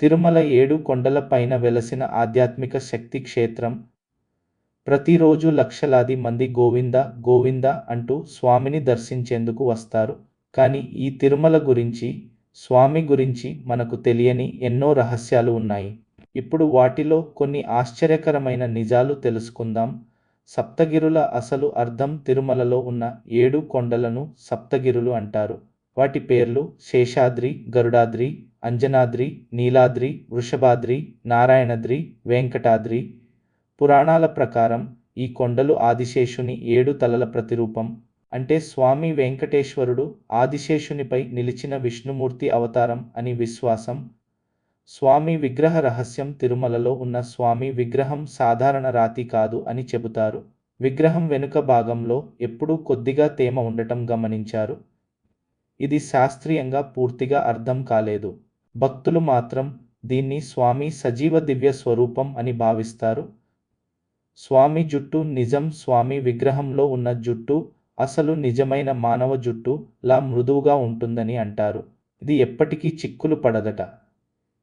తిరుమల ఏడు కొండల పైన వెలసిన ఆధ్యాత్మిక శక్తి క్షేత్రం. ప్రతిరోజు లక్షలాది మంది గోవింద గోవింద అంటూ స్వామిని దర్శించేందుకు వస్తారు. కానీ ఈ తిరుమల గురించి స్వామి గురించి మనకు తెలియని ఎన్నో రహస్యాలు ఉన్నాయి. ఇప్పుడు వాటిలో కొన్ని ఆశ్చర్యకరమైన నిజాలు తెలుసుకుందాం. సప్తగిరుల అసలు అర్థం తిరుమలలో ఉన్న ఏడు కొండలను సప్తగిరులు అంటారు. వాటి పేర్లు శేషాద్రి గరుడాద్రి అంజనాద్రి నీలాద్రి వృషభాద్రి నారాయణద్రి వెంకటాద్రి. పురాణాల ప్రకారం ఈ కొండలు ఆదిశేషుని ఏడు తలల ప్రతిరూపం. అంటే స్వామి వెంకటేశ్వరుడు ఆదిశేషునిపై నిలిచిన విష్ణుమూర్తి అవతారం అని విశ్వాసం. స్వామి విగ్రహ రహస్యం తిరుమలలో ఉన్న స్వామి విగ్రహం సాధారణ రాతి కాదు అని చెబుతారు. విగ్రహం వెనుక భాగంలో ఎప్పుడూ కొద్దిగా తేమ ఉండటం గమనించారు. ఇది శాస్త్రీయంగా పూర్తిగా అర్థం కాలేదు. భక్తులు మాత్రం దీన్ని స్వామి సజీవ దివ్య స్వరూపం అని భావిస్తారు. స్వామి జుట్టు నిజం స్వామి విగ్రహంలో ఉన్న జుట్టు అసలు నిజమైన మానవ జుట్టు లా మృదువుగా ఉంటుందని అంటారు. ఇది ఎప్పటికీ చిక్కులు పడదట.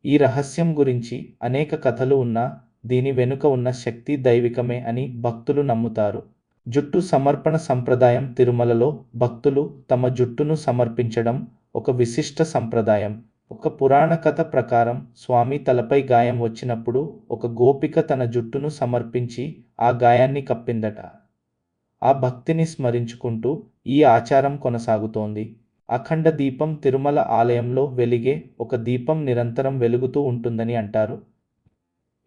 ఈ రహస్యం గురించి అనేక కథలు ఉన్నా దీని వెనుక ఉన్న శక్తి దైవికమే అని భక్తులు నమ్ముతారు. జుట్టు సమర్పణ సంప్రదాయం తిరుమలలో భక్తులు తమ జుట్టును సమర్పించడం ఒక విశిష్ట సంప్రదాయం. ఒక పురాణ కథ ప్రకారం స్వామి తలపై గాయం వచ్చినప్పుడు ఒక గోపిక తన జుట్టును సమర్పించి ఆ గాయాన్ని కప్పిందట. ఆ భక్తిని స్మరించుకుంటూ ఈ ఆచారం కొనసాగుతోంది. అఖండ దీపం తిరుమల ఆలయంలో వెలిగే ఒక దీపం నిరంతరం వెలుగుతూ ఉంటుందని అంటారు.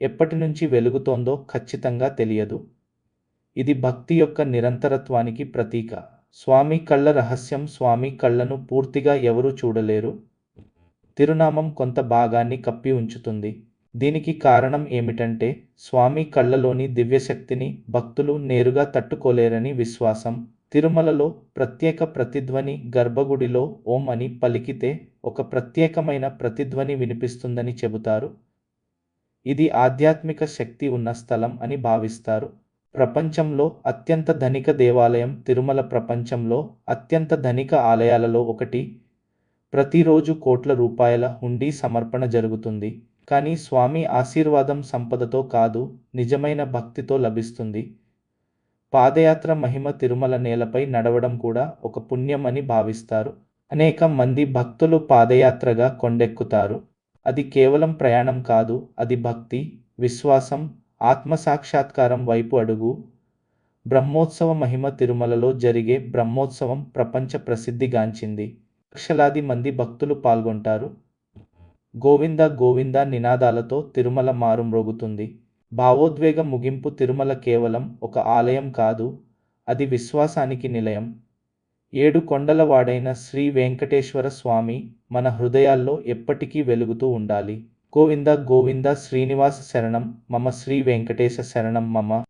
ఎప్పటి నుంచి వెలుగుతోందో ఖచ్చితంగా తెలియదు. ఇది భక్తి యొక్క నిరంతరత్వానికి ప్రతీక. స్వామి కళ్ళ రహస్యం స్వామి కళ్ళను పూర్తిగా ఎవరూ చూడలేరు? తిరునామం కొంత భాగాన్ని కప్పి ఉంచుతుంది. దీనికి కారణం ఏమిటంటే స్వామి కళ్ళలోని దివ్యశక్తిని భక్తులు నేరుగా తట్టుకోలేరని విశ్వాసం. తిరుమలలో ప్రత్యేక ప్రతిధ్వని గర్భగుడిలో ఓం అని పలికితే ఒక ప్రత్యేకమైన ప్రతిధ్వని వినిపిస్తుందని చెబుతారు. ఇది ఆధ్యాత్మిక శక్తి ఉన్న స్థలం అని భావిస్తారు. ప్రపంచంలో అత్యంత ధనిక దేవాలయం తిరుమల ప్రపంచంలో అత్యంత ధనిక ఆలయాలలో ఒకటి. ప్రతిరోజు కోట్ల రూపాయల హుండీ సమర్పణ జరుగుతుంది. కానీ స్వామి ఆశీర్వాదం సంపదతో కాదు నిజమైన భక్తితో లభిస్తుంది. పాదయాత్ర మహిమ తిరుమల నేలపై నడవడం కూడా ఒక పుణ్యం అని భావిస్తారు. అనేక మంది భక్తులు పాదయాత్రగా కొండెక్కుతారు. అది కేవలం ప్రయాణం కాదు అది భక్తి విశ్వాసం ఆత్మసాక్షాత్కారం వైపు అడుగు. బ్రహ్మోత్సవ మహిమ తిరుమలలో జరిగే బ్రహ్మోత్సవం ప్రపంచ ప్రసిద్ధిగాంచింది లక్షలాది మంది భక్తులు పాల్గొంటారు. గోవింద గోవింద నినాదాలతో తిరుమల మారుమ్రోగుతుంది భావోద్వేగ ముగింపు తిరుమల కేవలం ఒక ఆలయం కాదు అది విశ్వాసానికి నిలయం. ఏడు కొండల వాడైన శ్రీ వెంకటేశ్వర స్వామి మన హృదయాల్లో ఎప్పటికీ వెలుగుతూ ఉండాలి. గోవింద గోవింద శ్రీనివాస శరణం మమ శ్రీ వెంకటేశ శరణం మమ